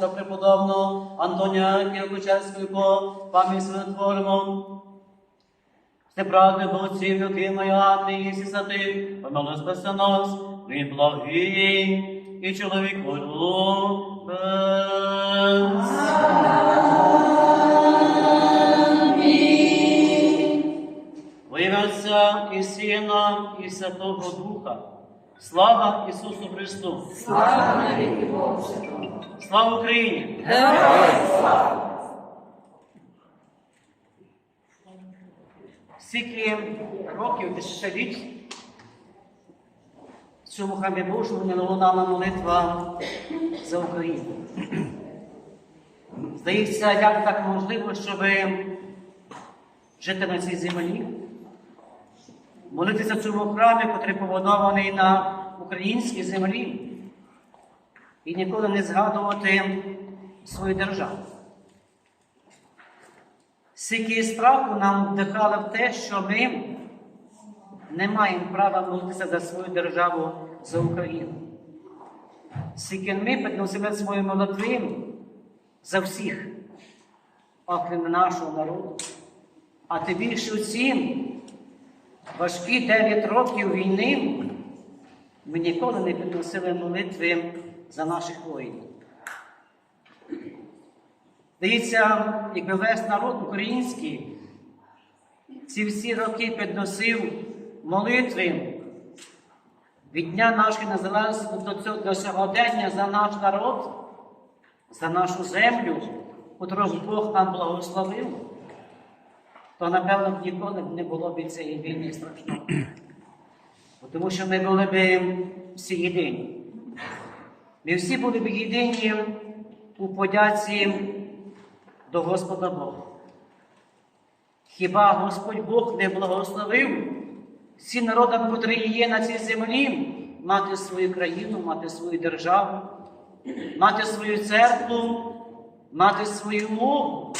та преподобного Антоня Киркучевського по пам'ять святотворимо. Все правди Отців, які моя, ти єсі сати, помилуй спаси нас, він благий і чоловік любець. Во ім'я Отця і Сина, і Святого Духа. Слава Ісусу Христу! Слава навіки Боже. Слава Україні! Героям слава! Скільки років, десятиліть в цьому храмі Божому не лунала молитва за Україну. Здається, як так можливо, щоб жити на цій землі, молитися в цьому храмі, який побудований на українській землі, і ніколи не згадувати свою державу. Скільки страху нам вдихало в те, що ми не маємо права молитися за свою державу, за Україну. Скільки ми підносили свої молитви за всіх, окрім нашого народу. А тим більше у ці важкі 9 років війни ми ніколи не підносили молитви за наших воїнів. Дивіться, якби весь народ український ці всі роки підносив молитви від Дня нашої незалежності до, цього, до сьогодення за наш народ, за нашу землю, котру Бог нам благословив, то, напевно, б ніколи б не було б цієї війни страшної. Тому що ми були б всі єдині. Ми всі були б єдині у подяці до Господа Бога. Хіба Господь Бог не благословив всім народам, котрі є на цій землі, мати свою країну, мати свою державу, мати свою церкву, мати свою мову?